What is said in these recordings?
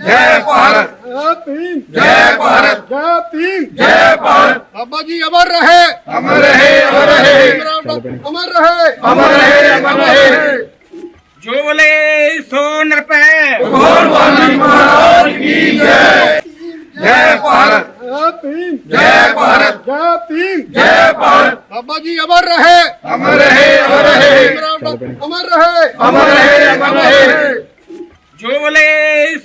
ਜੈ ਭਾਰਤ ਜੈ ਭੀਮ ਜੈ ਭਾਰਤ ਜੈ ਭੀਮ ਜੈ ਭਾਰਤ ਬਾਬਾ ਜੀ ਅਮਰ ਰਹੇ ਅਮਰ ਰਹੇ ਅਮਰ ਰਹੇ ਅਮਰ ਰਹੇ ਅਮਰ ਰਹੇ ਅਮਰ ਰਹੇ ਜੋ ਬੋਲੇ ਸੋ ਨਰਪੈ ਭਗਵਾਨ ਵਾਲੀ ਮਹਾਰਾਜ ਕੀ ਜੈ ਜੈ ਭਾਰਤ ਜੈ ਭੀਮ ਜੈ ਭਾਰਤ ਜੈ ਭੀਮ ਜੈ ਭਾਰਤ ਬਾਬਾ ਜੀ ਅਮਰ ਰਹੇ ਅਮਰ ਰਹੇ ਅਮਰ ਰਹੇ ਅਮਰ ਰਹੇ ਅਮਰ ਰਹੇ ਅਮਰ ਰਹੇ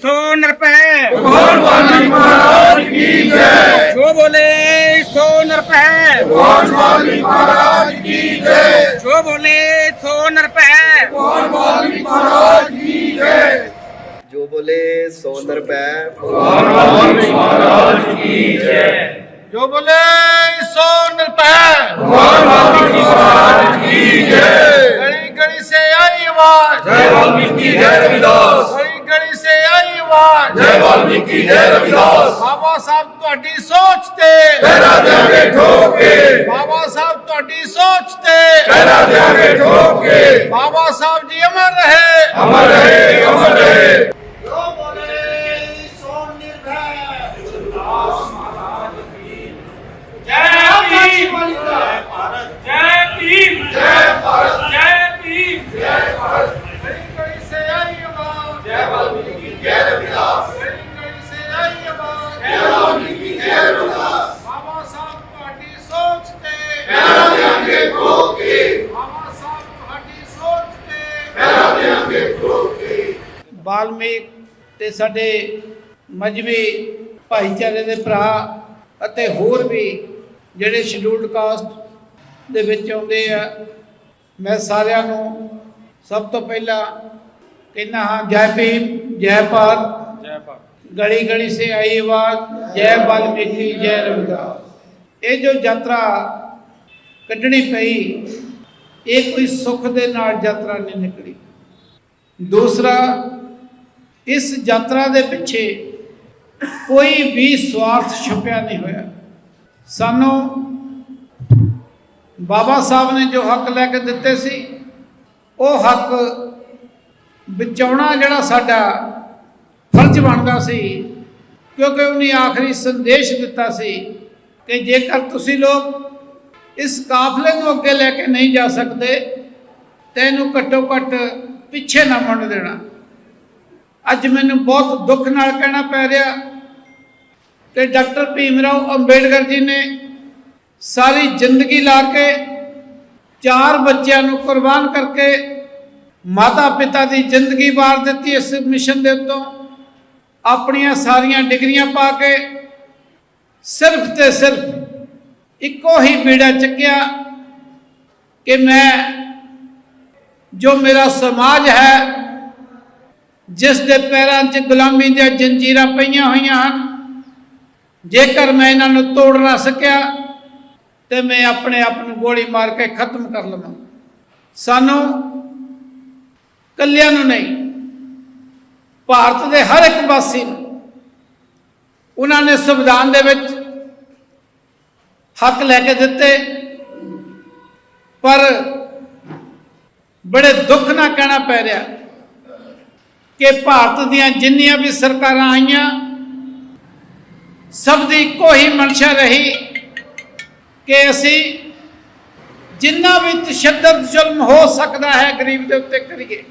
ਜੋ ਬੋਲੇ ਸੋ ਨਰਪੈ ਭਗਵਾਨ ਵਾਲੀ ਮਹਾਰਾਜ ਕੀ ਜੈ ਜੋ ਬੋਲੇ ਸੋ ਨਰਪੈ ਭਗਵਾਨ ਵਾਲੀ ਮਹਾਰਾਜ ਕੀ ਜੈ ਜੋ ਬੋਲੇ ਸੋ ਨਰਪੈ ਭਗਵਾਨ ਵਾਲੀ ਮਹਾਰਾਜ ਕੀ ਜੈ ਜੋ ਬੋਲੇ ਸੋ ਨਰਪੈ ਭਗਵਾਨ ਵਾਲੀ ਮਹਾਰਾਜ ਕੀ ਜੈ ਜੋ ਬੋਲੇ ਸੋ ਨਰਪੈ ਭਗਵਾਨ ਵਾਲੀ ਮਹਾਰਾਜ ਕੀ ਜੈ ਗਲੀ ਗਲੀ ਸੇ ਆਈ ਆਵਾਜ਼ ਜੈ ਵਾਲਮੀਕੀ ਜੈ ਰਵਿਦਾਸ ਗਲੀ ਗਲੀ ਸੇ ਆਈ ਆਵਾਜ਼ ਜੈ ਵਾਲਮੀਕੀ ਜੈ ਰਵਿਦਾਸ ਬਾਬਾ ਸਾਹਿਬ ਤੁਹਾਡੀ ਸੋਚ ਤੇ ਪਹਿਰਾ ਦਿਆਂਗੇ ਠੋਕ ਕੇ ਬਾਬਾ ਸਾਹਿਬ ਤੁਹਾਡੀ ਸੋਚ ਤੇ ਪਹਿਰਾ ਦਿਆਂਗੇ ਠੋਕ ਕੇ ਬਾਬਾ ਸਾਹਿਬ ਜੀ ਅਮਰ ਰਹੇ ਅਮਰ ਰਹੇ ਅਮਰ ਰਹੇ ਜੈ ਭੀਮ ਜੈ ਭਾਰਤ ਜੈ ਭੀਮ ਆਵਾਜ਼ ਜੈ ਵਾਲਮੀਕੀ ਜੈ ਰਵਿਦਾਸ ਗਲੀ ਗਲੀ ਸੇ ਆਈ ਆਵਾਜ਼ ਜੈ ਵਾਲਮੀਕੀ ਜੈ ਰਵਿਦਾਸ ਬਾਬਾ ਸਾਹਿਬ ਤੁਹਾਡੀ ਸੋਚ ਤੇ ਪਹਿਰਾ ਦਿਆਂਗੇ ਠੋਕ ਕੇ ਬਾਬਾ ਸਾਹਿਬ ਤੁਹਾਡੀ ਸੋਚ ਤੇ ਤੇ ਸਾਡੇ ਮਜਬੀ ਭਾਈਚਾਰੇ ਦੇ ਭਰਾ ਅਤੇ ਹੋਰ ਵੀ ਜਿਹੜੇ ਸ਼ਡਿਊਲਡ ਕਾਸਟ ਦੇ ਵਿੱਚ ਆਉਂਦੇ ਆ, ਮੈਂ ਸਾਰਿਆਂ ਨੂੰ ਸਭ ਤੋਂ ਪਹਿਲਾਂ ਕਹਿੰਦਾ ਹਾਂ ਜੈ ਭੀਮ ਜੈ ਭਾਰਤ। ਜੈ ਭਾਰਤ। ਗਲੀ ਗਲੀ ਸੇ ਆਈ ਆਵਾਜ਼ ਜੈ ਵਾਲਮੀਕੀ ਜੈ ਰਵਿਦਾਸ। ਇਹ ਜੋ ਯਾਤਰਾ ਕੱਢਣੀ ਪਈ ਇਹ ਕੋਈ ਸੁੱਖ ਦੇ ਨਾਲ ਯਾਤਰਾ ਨਹੀਂ ਨਿਕਲੀ। ਦੂਸਰਾ ਇਸ ਯਾਤਰਾ ਦੇ ਪਿੱਛੇ ਕੋਈ ਵੀ ਸਵਾਰਥ ਛੁਪਿਆ ਨਹੀਂ ਹੋਇਆ। ਸਾਨੂੰ ਬਾਬਾ ਸਾਹਿਬ ਨੇ ਜੋ ਹੱਕ ਲੈ ਕੇ ਦਿੱਤੇ ਸੀ ਉਹ ਹੱਕ ਬਚਾਉਣਾ ਜਿਹੜਾ ਸਾਡਾ ਫਰਜ਼ ਬਣਦਾ ਸੀ, ਕਿਉਂਕਿ ਉਹਨੇ ਆਖਰੀ ਸੰਦੇਸ਼ ਦਿੱਤਾ ਸੀ ਕਿ ਜੇਕਰ ਤੁਸੀਂ ਲੋਕ ਇਸ ਕਾਫਲੇ ਨੂੰ ਅੱਗੇ ਲੈ ਕੇ ਨਹੀਂ ਜਾ ਸਕਦੇ, ਤਾਂ ਇਹਨੂੰ ਘੱਟੋ ਘੱਟ ਪਿੱਛੇ ਨਾ ਮੁੜ ਦੇਣਾ। ਅੱਜ ਮੈਨੂੰ ਬਹੁਤ ਦੁੱਖ ਨਾਲ ਕਹਿਣਾ ਪੈ ਰਿਹਾ ਕਿ ਡਾਕਟਰ ਭੀਮ ਰਾਓ ਅੰਬੇਡਕਰ ਜੀ ਨੇ ਸਾਰੀ ਜ਼ਿੰਦਗੀ ਲਾ ਕੇ ਚਾਰ ਬੱਚਿਆਂ ਨੂੰ ਕੁਰਬਾਨ ਕਰਕੇ ਮਾਤਾ ਪਿਤਾ ਦੀ ਜ਼ਿੰਦਗੀ ਵਾਰ ਦਿੱਤੀ ਇਸ ਮਿਸ਼ਨ ਦੇ ਉੱਤੋਂ। ਆਪਣੀਆਂ ਸਾਰੀਆਂ ਡਿਗਰੀਆਂ ਪਾ ਕੇ ਸਿਰਫ ਤੇ ਸਿਰਫ ਇੱਕੋ ਹੀ ਬੀੜਾ ਚੱਕਿਆ ਕਿ ਮੈਂ, ਜੋ ਮੇਰਾ ਸਮਾਜ ਹੈ, ਜਿਸ ਦੇ ਪੈਰਾਂ 'ਚ ਗੁਲਾਮੀ ਦੀਆਂ ਜੰਜੀਰਾਂ ਪਈਆਂ ਹੋਈਆਂ ਹਨ, ਜੇਕਰ ਮੈਂ ਇਹਨਾਂ ਨੂੰ ਤੋੜ ਨਾ ਸਕਿਆ, ਤੇ ਮੈਂ ਆਪਣੇ ਆਪ ਨੂੰ ਗੋਲੀ ਮਾਰ ਕੇ ਖਤਮ ਕਰ ਲਵਾਂ। ਸਾਨੂੰ ਕੱਲਿਆਂ ਨੂੰ ਨਹੀਂ। ਭਾਰਤ ਦੇ ਹਰ ਇੱਕ ਵਾਸੀ ਨੂੰ ਉਹਨਾਂ ਨੇ ਸੰਵਿਧਾਨ ਦੇ ਵਿੱਚ ਹੱਕ ਲੈ ਕੇ ਦਿੱਤੇ, ਪਰ ਬੜੇ ਦੁੱਖ ਨਾਲ ਕਹਿਣਾ ਪੈ ਰਿਹਾ ਕਿ ਭਾਰਤ ਦੀਆਂ ਜਿੰਨੀਆਂ ਵੀ ਸਰਕਾਰਾਂ ਆਈਆਂ, ਸਭ ਦੀ ਇੱਕੋ ਹੀ ਮਨਸ਼ਾ ਰਹੀ ਕਿ ਅਸੀਂ ਜਿੰਨਾ ਵੀ ਤਸ਼ੱਦਦ ਜ਼ੁਲਮ ਹੋ ਸਕਦਾ ਹੈ ਗਰੀਬ ਦੇ ਉੱਤੇ ਕਰੀਏ।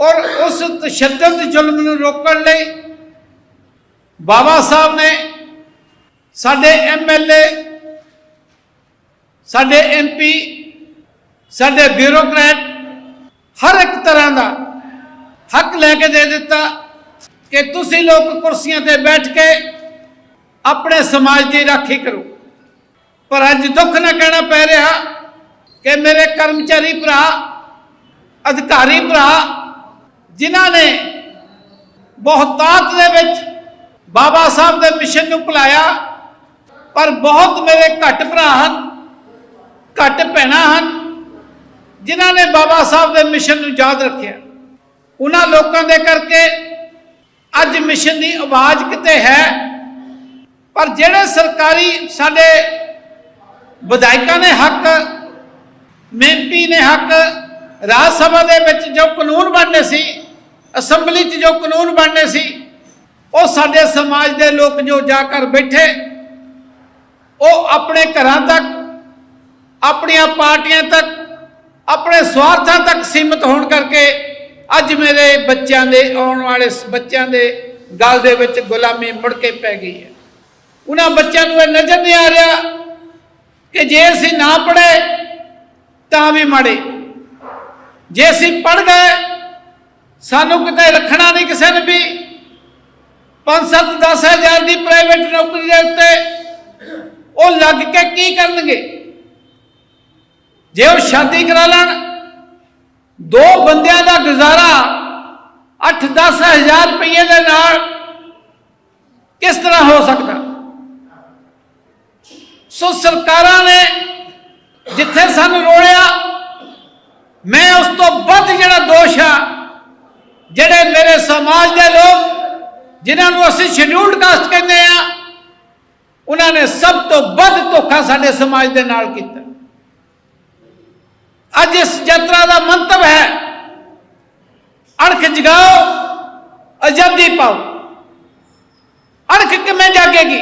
ਔਰ ਉਸ ਤਸ਼ੱਦਦ ਜ਼ੁਲਮ ਨੂੰ ਰੋਕਣ ਲਈ ਬਾਬਾ ਸਾਹਿਬ ਨੇ ਸਾਡੇ ਐਮਐਲਏ ਸਾਡੇ ਐਮਪੀ ਸਾਡੇ ਬਿਊਰੋਕਰੈਟ ਹਰ ਇੱਕ ਤਰ੍ਹਾਂ ਦਾ ਹੱਕ ਲੈ ਕੇ ਦੇ ਦਿੱਤਾ ਕਿ ਤੁਸੀਂ ਲੋਕ ਕੁਰਸੀਆਂ ਤੇ ਬੈਠ ਕੇ ਆਪਣੇ ਸਮਾਜ ਦੀ ਰਾਖੀ ਕਰੋ। ਪਰ ਅੱਜ ਦੁੱਖ ਨਾ ਕਹਿਣਾ ਪੈ ਰਿਹਾ ਕਿ ਮੇਰੇ ਕਰਮਚਾਰੀ ਭਰਾ, ਅਧਿਕਾਰੀ ਭਰਾ ਜਿਨ੍ਹਾਂ ਨੇ ਬਹੁਤਾਤ ਦੇ ਵਿੱਚ ਬਾਬਾ ਸਾਹਿਬ ਦੇ ਮਿਸ਼ਨ ਨੂੰ ਭੁਲਾਇਆ, ਪਰ ਬਹੁਤ ਮੇਰੇ ਘੱਟ ਭਰਾ ਹਨ, ਘੱਟ ਭੈਣਾਂ ਹਨ, ਜਿਨ੍ਹਾਂ ਨੇ ਬਾਬਾ ਸਾਹਿਬ ਦੇ ਮਿਸ਼ਨ ਨੂੰ ਯਾਦ ਰੱਖਿਆ। ਉਹਨਾਂ ਲੋਕਾਂ ਦੇ ਕਰਕੇ ਅੱਜ ਮਿਸ਼ਨ ਦੀ ਆਵਾਜ਼ ਕਿਤੇ ਹੈ, ਪਰ ਜਿਹੜੇ ਸਰਕਾਰੀ ਸਾਡੇ ਵਿਧਾਇਕਾਂ ਨੇ ਹੱਕ ਮੈਂਪੀ ਨੇ ਹੱਕ ਰਾਜ ਸਭਾ ਦੇ ਵਿੱਚ ਜੋ ਕਾਨੂੰਨ ਬਣਨੇ ਸੀ, ਅਸੈਂਬਲੀ 'ਚ ਜੋ ਕਾਨੂੰਨ ਬਣਨੇ ਸੀ, ਉਹ ਸਾਡੇ ਸਮਾਜ ਦੇ ਲੋਕ ਜੋ ਜਾ ਕਰ ਬੈਠੇ, ਉਹ ਆਪਣੇ ਘਰਾਂ ਤੱਕ, ਆਪਣੀਆਂ ਪਾਰਟੀਆਂ ਤੱਕ, ਆਪਣੇ ਸਵਾਰਥਾਂ ਤੱਕ ਸੀਮਿਤ ਹੋਣ ਕਰਕੇ ਅੱਜ ਮੇਰੇ ਬੱਚਿਆਂ ਦੇ ਆਉਣ ਵਾਲੇ ਬੱਚਿਆਂ ਦੇ ਗਲ ਦੇ ਵਿੱਚ ਗੁਲਾਮੀ ਮੁੜ ਕੇ ਪੈ ਗਈ ਹੈ। ਉਹਨਾਂ ਬੱਚਿਆਂ ਨੂੰ ਇਹ ਨਜ਼ਰ ਨਹੀਂ ਆ ਰਿਹਾ ਕਿ ਜੇ ਅਸੀਂ ਨਾ ਪੜ੍ਹੇ, ਤਾਂ ਵੀ ਮਾੜੇ। ਜੇ ਅਸੀਂ ਪੜ੍ਹ ਗਏ, ਸਾਨੂੰ ਕਿਤੇ ਰੱਖਣਾ ਨਹੀਂ ਕਿਸੇ ਨੇ ਵੀ। 5-7 ਦਸ ਹਜ਼ਾਰ ਦੀ ਪ੍ਰਾਈਵੇਟ ਨੌਕਰੀ ਦੇ ਉੱਤੇ ਉਹ ਲੱਗ ਕੇ ਕੀ ਕਰਨਗੇ? ਜੇ ਉਹ ਸ਼ਾਦੀ ਕਰਾ ਲੈਣ, ਦੋ ਬੰਦਿਆਂ ਦਾ ਗੁਜ਼ਾਰਾ 8-10 ਹਜ਼ਾਰ ਰੁਪਏ ਦੇ ਨਾਲ ਕਿਸ ਤਰ੍ਹਾਂ ਹੋ ਸਕਦਾ? ਸੋ ਸਰਕਾਰਾਂ ਨੇ ਜਿੱਥੇ ਸਾਨੂੰ ਰੋਲਿਆ ਮੈਂ ਉਸ ਤੋਂ ਵੱਧ ਜਿਹੜਾ ਦੋਸ਼ ਆ, ਜਿਹੜੇ ਮੇਰੇ ਸਮਾਜ ਦੇ ਲੋਕ, ਜਿਨ੍ਹਾਂ ਨੂੰ ਅਸੀਂ ਸ਼ਡਿਊਲਡ ਕਾਸਟ ਕਹਿੰਦੇ ਆ, ਉਹਨਾਂ ਨੇ ਸਭ ਤੋਂ ਵੱਧ ਧੋਖਾ ਸਾਡੇ ਸਮਾਜ ਦੇ ਨਾਲ ਕੀਤਾ। ਅੱਜ ਇਸ ਯਾਤਰਾ ਦਾ ਮੰਤਵ ਹੈ, ਅਣਖ ਜਗਾਓ, ਆਜ਼ਾਦੀ ਪਾਓ। ਅਣਖ ਕਿਵੇਂ ਜਾਗੇਗੀ?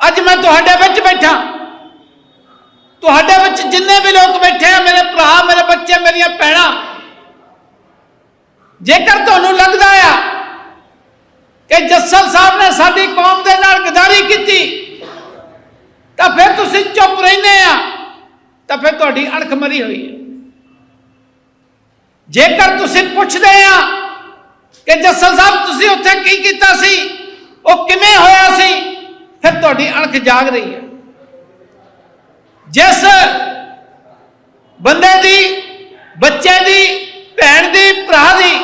ਅੱਜ ਮੈਂ ਤੁਹਾਡੇ ਵਿੱਚ ਬੈਠਾ। ਤੁਹਾਡੇ ਵਿੱਚ ਜਿੰਨੇ ਵੀ ਲੋਕ ਬੈਠੇ ਆ, ਮੇਰੇ ਭਰਾ, ਮੇਰੇ ਬੱਚੇ, ਮੇਰੀਆਂ ਭੈਣਾਂ, ਜੇਕਰ ਤੁਹਾਨੂੰ ਲੱਗਦਾ ਆ ਕਿ ਜੱਸਲ ਸਾਹਿਬ ਨੇ ਸਾਡੀ ਕੌਮ ਦੇ ਨਾਲ ਗਦਾਰੀ ਕੀਤੀ, ਤਾਂ ਫਿਰ ਤੁਸੀਂ ਚੁੱਪ ਰਹਿੰਦੇ ਆ, ਤਾਂ ਫਿਰ ਤੁਹਾਡੀ ਅਣਖ ਮਰੀ ਹੋਈ ਹੈ। ਜੇਕਰ ਤੁਸੀਂ ਪੁੱਛਦੇ ਆ ਕਿ ਜੱਸਲ ਸਾਹਿਬ, ਤੁਸੀਂ ਉੱਥੇ ਕੀ ਕੀਤਾ ਸੀ, ਉਹ ਕਿਵੇਂ ਹੋਇਆ ਸੀ, ਫਿਰ ਤੁਹਾਡੀ ਅਣਖ ਜਾਗ ਰਹੀ ਹੈ। ਜਿਸ ਬੰਦੇ ਦੀ, ਬੱਚੇ ਦੀ, ਭੈਣ ਦੀ, ਭਰਾ ਦੀ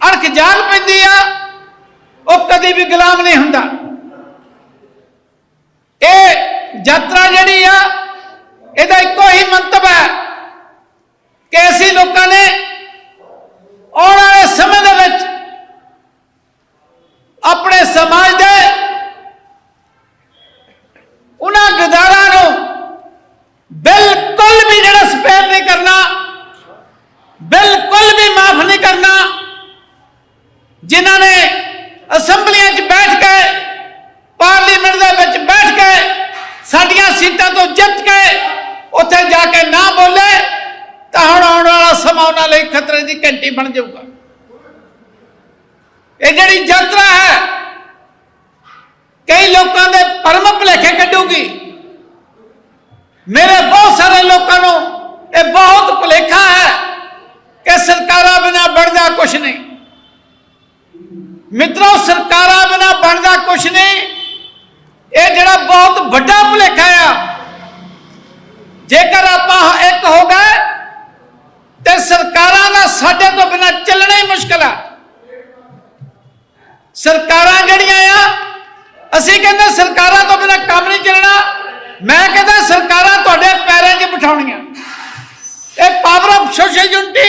ਅਣਖ ਜਾਲ ਪੈਂਦੀ ਆ, ਉਹ ਕਦੇ ਵੀ ਗੁਲਾਮ ਨਹੀਂ ਹੁੰਦਾ। ਇਹ ਯਾਤਰਾ ਜਿਹੜੀ ਆ ਇਹਦਾ ਇੱਕੋ ਹੀ ਮੰਤਵ ਹੈ ਕਿ ਅਸੀਂ ਲੋਕਾਂ ਨੇ ਆਉਣ ਵਾਲੇ ਸਮੇਂ ਦੇ ਵਿੱਚ ਆਪਣੇ ਸਮਾਜ ਦੇ ਉਹਨਾਂ ਗਦਾਰਾਂ ਨੂੰ ਬਿਲਕੁਲ ਵੀ ਜਿਹੜਾ ਸਪੇਅਰ ਨਹੀਂ ਕਰਨਾ ਬਿਲਕੁਲ ਵੀ ਮਾਫ ਨਹੀਂ ਕਰਨਾ ਜਿਨ੍ਹਾਂ ਨੇ ਅਸੈਂਬਲੀਆਂ 'ਚ ਬੈਠ ਕੇ ਪਾਰਲੀਮੈਂਟ ਦੇ ਵਿੱਚ ਬੈਠ ਕੇ ਸਾਡੀਆਂ ਸੀਟਾਂ ਤੋਂ ਜਿੱਤ ਕੇ ਉੱਥੇ ਜਾ ਕੇ ਨਾ ਬੋਲੇ, ਤਾਂ ਹੁਣ ਆਉਣ ਵਾਲਾ ਸਮਾਂ ਉਹਨਾਂ ਲਈ ਖਤਰੇ ਦੀ ਘੰਟੀ ਬਣ ਜਾਊਗਾ। ਇਹ ਜਿਹੜੀ ਯਾਤਰਾ ਹੈ, ਕਈ ਲੋਕਾਂ ਦੇ ਪਰਮ ਭੁਲੇਖੇ ਕੱਢੂਗੀ। ਮੇਰੇ ਬਹੁਤ ਸਾਰੇ ਲੋਕਾਂ ਨੂੰ ਇਹ ਬਹੁਤ ਭੁਲੇਖਾ ਹੈ ਕਿ ਸਰਕਾਰਾਂ ਬਿਨਾ ਬਣਦਾ ਕੁਛ ਨਹੀਂ। ਮਿੱਤਰੋ, ਸਰਕਾਰਾਂ ਬਿਨਾ ਬਣਦਾ ਕੁਛ ਨਹੀਂ। ਇਹ ਜਿਹੜਾ ਬਹੁਤ ਵੱਡਾ ਭੁਲੇਖਾ ਆ, ਜੇਕਰ ਆਪਾਂ ਇੱਕ ਹੋ ਗਏ, ਤੇ ਸਰਕਾਰਾਂ ਦਾ ਸਾਡੇ ਤੋਂ ਬਿਨਾ ਚੱਲਣਾ ਹੀ ਮੁਸ਼ਕਲ ਆ। ਸਰਕਾਰਾਂ ਜਿਹੜੀਆਂ ਆ, ਅਸੀਂ ਕਹਿੰਦੇ ਸਰਕਾਰਾਂ ਤੋਂ ਬਿਨਾ ਕੰਮ ਨਹੀਂ ਚੱਲਣਾ। ਮੈਂ ਕਹਿੰਦਾ ਸਰਕਾਰਾਂ ਤੁਹਾਡੇ ਪੈਰਾਂ 'ਚ ਬਿਠਾਉਣੀਆਂ। ਇਹ ਪਾਵਰ ਆਫ ਸੋਸ਼ਲ ਯੂਨਿਟੀ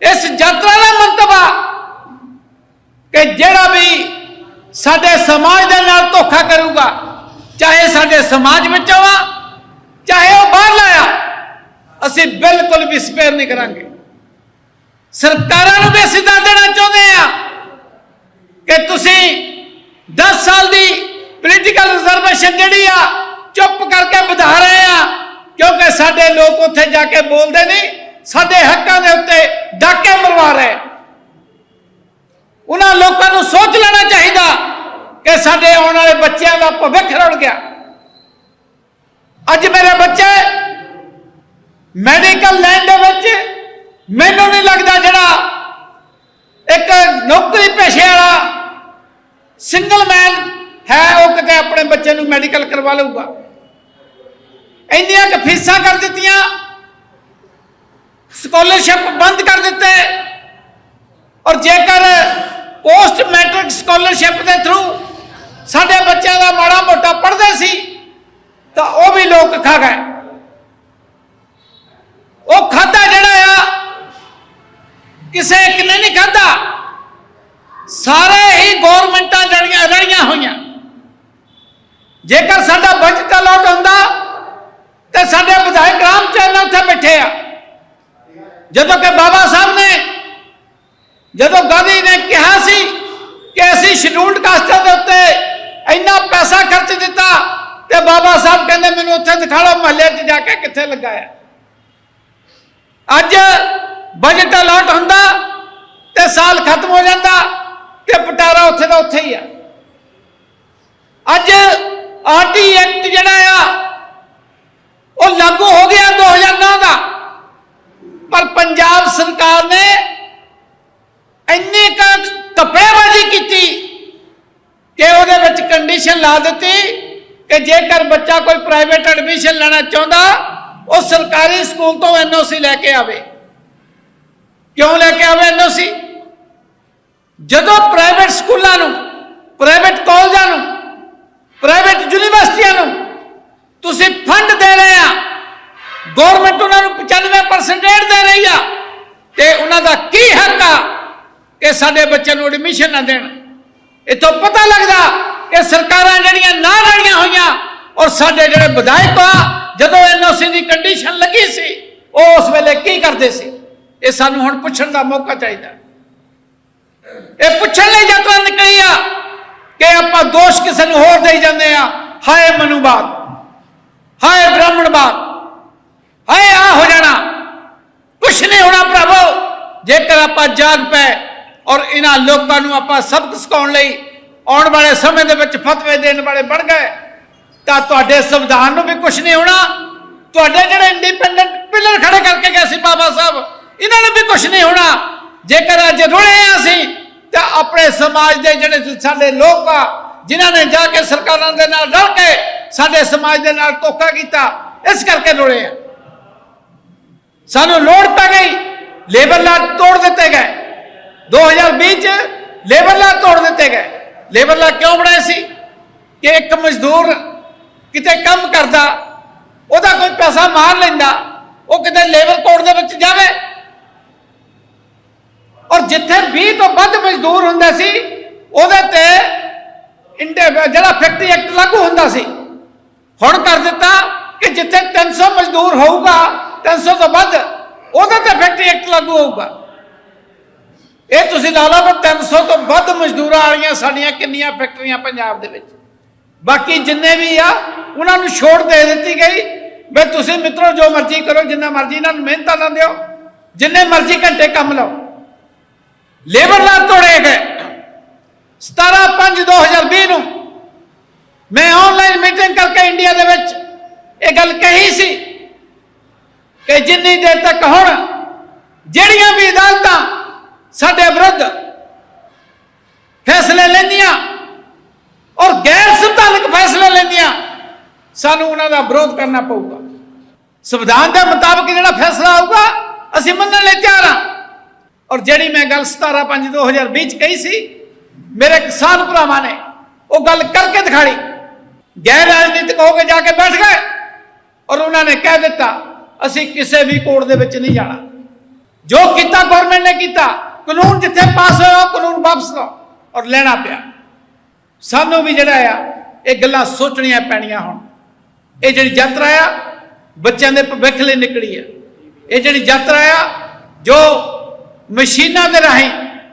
ਇਸ ਯਾਤਰਾ ਦਾ ਮੰਤਵ ਆ ਕਿ ਜਿਹੜਾ ਵੀ ਸਾਡੇ ਸਮਾਜ ਦੇ ਨਾਲ ਧੋਖਾ ਕਰੂਗਾ। ਚਾਹੇ ਸਾਡੇ ਸਮਾਜ ਵਿੱਚ ਆ ਚਾਹੇ ਉਹ ਬਾਹਰ ਲਾਇਆ ਅਸੀਂ ਬਿਲਕੁਲ ਵੀ ਸਪੇਅਰ ਨਹੀਂ ਕਰਾਂਗੇ। ਸਰਕਾਰਾਂ ਨੂੰ ਵੀ ਅਸੀਂ ਦੱਸ ਦੇਣਾ ਚਾਹੁੰਦੇ ਆ ਕਿ ਤੁਸੀਂ 10 ਸਾਲ ਦੀ ਪੋਲੀਟੀਕਲ ਰਿਜ਼ਰਵੇਸ਼ਨ ਜਿਹੜੀ ਆ, ਚੁੱਪ ਕਰਕੇ ਵਧਾ ਰਹੇ ਆ, ਕਿਉਂਕਿ ਸਾਡੇ ਲੋਕ ਉੱਥੇ ਜਾ ਕੇ ਬੋਲਦੇ ਨਹੀਂ, ਸਾਡੇ ਹੱਕਾਂ ਦੇ ਉੱਤੇ ਡਾਕੇ ਮਰਵਾ ਰਹੇ। ਉਹਨਾਂ ਲੋਕਾਂ ਨੂੰ ਸੋਚ ਲੈਣਾ ਚਾਹੀਦਾ ਕਿ ਸਾਡੇ ਆਉਣ ਵਾਲੇ ਬੱਚਿਆਂ ਦਾ ਭਵਿੱਖ ਰੁੜ ਗਿਆ। ਅੱਜ ਮੇਰੇ ਬੱਚੇ ਮੈਡੀਕਲ ਲਾਈਨ ਦੇ ਵਿੱਚ ਮੈਨੂੰ ਨਹੀਂ ਲੱਗਦਾ ਜਿਹੜਾ ਇੱਕ ਨੌਕਰੀ ਪੇਸ਼ੇ ਵਾਲਾ ਸਿੰਗਲ ਮੈਨ ਹੈ, ਉਹ ਕਿਤੇ ਆਪਣੇ ਬੱਚੇ ਨੂੰ ਮੈਡੀਕਲ ਕਰਵਾ ਲਊਗਾ। ਇੰਨੀਆਂ ਕੁ ਫੀਸਾਂ ਕਰ ਦਿੱਤੀਆਂ ਸਕਾਲਰਸ਼ਿਪ ਬੰਦ ਕਰ ਦਿੱਤੇ ਔਰ ਜੇਕਰ ਪੋਸਟ ਮੈਟ੍ਰਿਕ ਸਕਾਲਰਸ਼ਿਪ ਦੇ ਥਰੂ ਸਾਡੇ ਬੱਚਿਆਂ ਦਾ ਮਾੜਾ ਮੋਟਾ ਪੜ੍ਹਦੇ ਸੀ, ਤਾਂ ਉਹ ਵੀ ਲੋਕ ਖਾ ਗਏ। ਉਹ ਖਾਦਾ ਜਿਹੜਾ ਆ, ਕਿਸੇ ਇੱਕ ਨੇ ਨਹੀਂ ਖਾਦਾ ਸਾਰੇ ਹੀ ਗਵਰਨਮੈਂਟਾਂ ਜੜੀਆਂ ਰਲੀਆਂ ਹੋਈਆਂ। ਜੇਕਰ ਸਾਡਾ ਬਜਟ ਅਲਾਟ ਹੁੰਦਾ, ਤੇ ਸਾਡੇ ਵਿਧਾਇਕ ਰਾਮ ਚੰਨ ਉੱਥੇ ਬੈਠੇ ਆ। ਜਦੋਂ ਕਿ ਬਾਬਾ ਸਾਹਿਬ ਨੇ, ਜਦੋਂ ਗਾਂਧੀ ਨੇ ਕਿਹਾ ਸੀ ਕਿ ਅਸੀਂ ਸ਼ਡਿਊਲਡ ਕਾਸਟਾਂ ਇੰਨਾ ਪੈਸਾ ਖਰਚ ਦਿੱਤਾ ਤੇ ਬਾਬਾ ਸਾਹਿਬ ਕਹਿੰਦੇ ਮੈਨੂੰ ਉੱਥੇ ਦਿਖਾ ਲਓ ਮਹੱਲੇ 'ਚ ਜਾ ਕੇ ਕਿੱਥੇ ਲੱਗਾ ਅੱਜ ਬਜਟ ਅਲਾਟ ਹੁੰਦਾ ਤੇ ਸਾਲ ਖਤਮ ਹੋ ਜਾਂਦਾ ਤੇ ਪਟਾਰਾ ਉੱਥੇ ਦਾ ਉੱਥੇ ਹੀ ਆ। ਅੱਜ ਆਰਟੀ ਐਕਟ ਜਿਹੜਾ ਆ, ਉਹ ਲਾਗੂ ਹੋ ਗਿਆ 2009 ਦਾ। ਪਰ ਪੰਜਾਬ ਸਰਕਾਰ ਨੇ ਇੰਨੀ ਕੁ ਤਪੇਬਾਜ਼ੀ ਕੀਤੀ ਕਿ ਉਹਦੇ ਵਿੱਚ ਕੰਡੀਸ਼ਨ ਲਾ ਦਿੱਤੀ ਕਿ ਜੇਕਰ ਬੱਚਾ ਕੋਈ ਪ੍ਰਾਈਵੇਟ ਐਡਮਿਸ਼ਨ ਲੈਣਾ ਚਾਹੁੰਦਾ, ਉਹ ਸਰਕਾਰੀ ਸਕੂਲ ਤੋਂ ਐਨਓਸੀ ਲੈ ਕੇ ਆਵੇ। ਕਿਉਂ ਲੈ ਕੇ ਆਵੇ ਐਨਓਸੀ ਜਦੋਂ ਪ੍ਰਾਈਵੇਟ ਸਕੂਲਾਂ ਨੂੰ ਪ੍ਰਾਈਵੇਟ ਕਾਲਜਾਂ ਨੂੰ ਪ੍ਰਾਈਵੇਟ ਯੂਨੀਵਰਸਿਟੀਆਂ ਨੂੰ ਤੁਸੀਂ ਫੰਡ ਦੇ ਰਹੇ ਆ ਗਵਰਨਮੈਂਟ ਉਹਨਾਂ ਨੂੰ 95% ਰੇਟ ਦੇ ਰਹੀ ਆ, ਤੇ ਉਹਨਾਂ ਦਾ ਕੀ ਹੱਕ ਆ ਕਿ ਸਾਡੇ ਬੱਚਿਆਂ ਨੂੰ ਐਡਮਿਸ਼ਨ ਨਾ ਦੇਣ? ਇਥੋਂ ਪਤਾ ਲੱਗਦਾ ਕਿ ਸਰਕਾਰਾਂ ਜਿਹੜੀਆਂ ਨਾ ਰਲੀਆਂ ਹੋਈਆਂ ਔਰ ਸਾਡੇ ਜਿਹੜੇ ਵਿਧਾਇਕ ਆ, ਜਦੋਂ ਐਨਓਸੀ ਦੀ ਕੰਡੀਸ਼ਨ ਲੱਗੀ ਸੀ, ਉਹ ਉਸ ਵੇਲੇ ਕੀ ਕਰਦੇ ਸੀ? ਇਹ ਸਾਨੂੰ ਹੁਣ ਪੁੱਛਣ ਦਾ ਮੌਕਾ ਚਾਹੀਦਾ। ਇਹ ਪੁੱਛਣ ਲਈ ਯਾਤਰਾ ਨਿਕਲੀ ਆ ਕਿ ਆਪਾਂ ਦੋਸ਼ ਕਿਸੇ ਨੂੰ ਹੋਰ ਦੇਈ ਜਾਂਦੇ ਆ, ਹਾਏ ਮਨੂਵਾਦ, ਹਾਏ ਬ੍ਰਾਹਮਣਵਾਦ, ਹਾਏ ਆ ਹੋ ਜਾਣਾ। ਕੁਛ ਨਹੀਂ ਹੋਣਾ ਭਰਾਵੋ, ਜੇਕਰ ਆਪਾਂ ਜਾਗ ਪਏ ਔਰ ਇਹਨਾਂ ਲੋਕਾਂ ਨੂੰ ਆਪਾਂ ਸਬਕ ਸਿਖਾਉਣ ਲਈ ਆਉਣ ਵਾਲੇ ਸਮੇਂ ਦੇ ਵਿੱਚ ਫਤਵੇ ਦੇਣ ਵਾਲੇ ਬਣ ਗਏ। ਤਾਂ ਤੁਹਾਡੇ ਸੰਵਿਧਾਨ ਨੂੰ ਵੀ ਕੁਛ ਨਹੀਂ ਹੋਣਾ। ਤੁਹਾਡੇ ਜਿਹੜੇ ਇੰਡੀਪੈਂਡੈਂਟ ਪਿਲਰ ਖੜੇ ਕਰਕੇ ਗਏ ਸੀ ਬਾਬਾ ਸਾਹਿਬ, ਇਹਨਾਂ ਨੂੰ ਵੀ ਕੁਛ ਨਹੀਂ ਹੋਣਾ। ਜੇਕਰ ਅੱਜ ਰੁਲੇ ਆ ਅਸੀਂ, ਤਾਂ ਆਪਣੇ ਸਮਾਜ ਦੇ ਜਿਹੜੇ ਸਾਡੇ ਲੋਕ ਆ, ਜਿਨ੍ਹਾਂ ਨੇ ਜਾ ਕੇ ਸਰਕਾਰਾਂ ਦੇ ਨਾਲ ਰਲ ਕੇ ਸਾਡੇ ਸਮਾਜ ਦੇ ਨਾਲ ਧੋਖਾ ਕੀਤਾ, ਇਸ ਕਰਕੇ ਰੁਲੇ ਆ ਸਾਨੂੰ ਲੋੜ ਪੈ ਗਈ, ਲੇਬਰ ਲਾ ਤੋੜ ਦਿੱਤੇ ਗਏ। 2020 ਚ ਲੇਬਰ ਲਾ ਤੋੜ ਦਿੱਤੇ ਗਏ। ਲੇਬਰ ਲਾ ਕਿਉਂ ਬਣਾਏ ਸੀ? ਕਿ ਇੱਕ ਮਜ਼ਦੂਰ ਕਿਤੇ ਕੰਮ ਕਰਦਾ, ਉਹਦਾ ਕੋਈ ਪੈਸਾ ਮਾਰ ਲੈਂਦਾ, ਉਹ ਕਿਤੇ ਲੇਬਰ ਕੋਡ ਦੇ ਵਿੱਚ ਜਾਵੇ। ਔਰ ਜਿੱਥੇ 20 ਤੋਂ ਵੱਧ ਮਜ਼ਦੂਰ ਹੁੰਦੇ ਸੀ, ਉਹਦੇ ਤੇ ਜਿਹੜਾ ਫੈਕਟਰੀ ਐਕਟ ਲਾਗੂ ਹੁੰਦਾ ਸੀ। ਹੁਣ ਕਰ ਦਿੱਤਾ ਕਿ ਜਿੱਥੇ 300 ਮਜ਼ਦੂਰ ਹੋਊਗਾ 300 ਤੋਂ ਵੱਧ ਉਹਦੇ ਤੇ ਫੈਕਟਰੀ ਐਕਟ ਲਾਗੂ ਹੋਊਗਾ। ਇਹ ਤੁਸੀਂ ਲਾ ਲਓ ਕਿ 300 ਤੋਂ ਵੱਧ ਮਜ਼ਦੂਰਾਂ ਵਾਲੀਆਂ ਸਾਡੀਆਂ ਕਿੰਨੀਆਂ ਫੈਕਟਰੀਆਂ ਪੰਜਾਬ ਦੇ ਵਿੱਚ। ਬਾਕੀ ਜਿੰਨੇ ਵੀ ਆ, ਉਹਨਾਂ ਨੂੰ ਛੋੜ ਦੇ ਦਿੱਤੀ ਗਈ। ਵੀ ਤੁਸੀਂ ਮਿੱਤਰੋ, ਜੋ ਮਰਜ਼ੀ ਕਰੋ, ਜਿੰਨਾ ਮਰਜ਼ੀ ਇਹਨਾਂ ਨੂੰ ਮਿਹਨਤਾਂ ਨਾ ਦਿਓ। ਜਿੰਨੇ ਮਰਜ਼ੀ ਘੰਟੇ ਕੰਮ ਲਓ। ਲੇਬਰ ਲਾ ਤੋੜੇ ਗਏ। 17 5 2020 ਨੂੰ ਮੈਂ ਆਨਲਾਈਨ ਮੀਟਿੰਗ ਕਰਕੇ ਇੰਡੀਆ ਦੇ ਵਿੱਚ ਇਹ ਗੱਲ ਕਹੀ ਸੀ ਕਿ ਜਿੰਨੀ ਦੇਰ ਤੱਕ ਹੁਣ, ਜਿਹੜੀਆਂ ਵੀ ਅਦਾਲਤਾਂ ਸਾਡੇ ਵਿਰੁੱਧ ਫੈਸਲੇ ਲੈਂਦੀਆਂ ਔਰ ਗੈਰ ਸੰਵਿਧਾਨਕ ਫੈਸਲੇ ਲੈਂਦੀਆਂ, ਸਾਨੂੰ ਉਹਨਾਂ ਦਾ ਵਿਰੋਧ ਕਰਨਾ ਪਊਗਾ। ਸੰਵਿਧਾਨ ਦੇ ਮੁਤਾਬਕ ਜਿਹੜਾ ਫੈਸਲਾ ਆਊਗਾ, ਅਸੀਂ ਮੰਨਣ ਲਈ ਤਿਆਰ ਹਾਂ। ਔਰ ਜਿਹੜੀ ਮੈਂ ਗੱਲ 17 5 2020 ਚ ਕਹੀ ਸੀ, ਮੇਰੇ ਕਿਸਾਨ ਭਰਾਵਾਂ ਨੇ, ਉਹ ਗੱਲ ਕਰਕੇ ਦਿਖਾਈ। ਗੈਰ ਰਾਜਨੀਤਿਕ ਹੋ ਕੇ ਜਾ ਕੇ ਬੈਠ ਗਏ ਔਰ ਉਹਨਾਂ ਨੇ ਕਹਿ ਦਿੱਤਾ, ਅਸੀਂ ਕਿਸੇ ਵੀ ਕੋਰਟ ਦੇ ਵਿੱਚ ਨਹੀਂ ਜਾਣਾ। ਜੋ ਕੀਤਾ ਗਵਰਨਮੈਂਟ ਨੇ ਕੀਤਾ ਕਾਨੂੰਨ ਜਿੱਥੇ ਪਾਸ ਹੋਇਆ, ਉਹ ਕਾਨੂੰਨ ਵਾਪਸ ਲਓ ਔਰ ਲੈਣਾ ਪਿਆ। ਸਾਨੂੰ ਵੀ ਜਿਹੜਾ ਆ, ਇਹ ਗੱਲਾਂ ਸੋਚਣੀਆਂ ਪੈਣੀਆਂ ਹੁਣ। ਇਹ ਜਿਹੜੀ ਯਾਤਰਾ ਆ, ਬੱਚਿਆਂ ਦੇ ਭਵਿੱਖ ਲਈ ਨਿਕਲੀ ਆ। ਇਹ ਜਿਹੜੀ ਯਾਤਰਾ ਆ, ਜੋ ਮਸ਼ੀਨਾਂ ਦੇ ਰਾਹੀਂ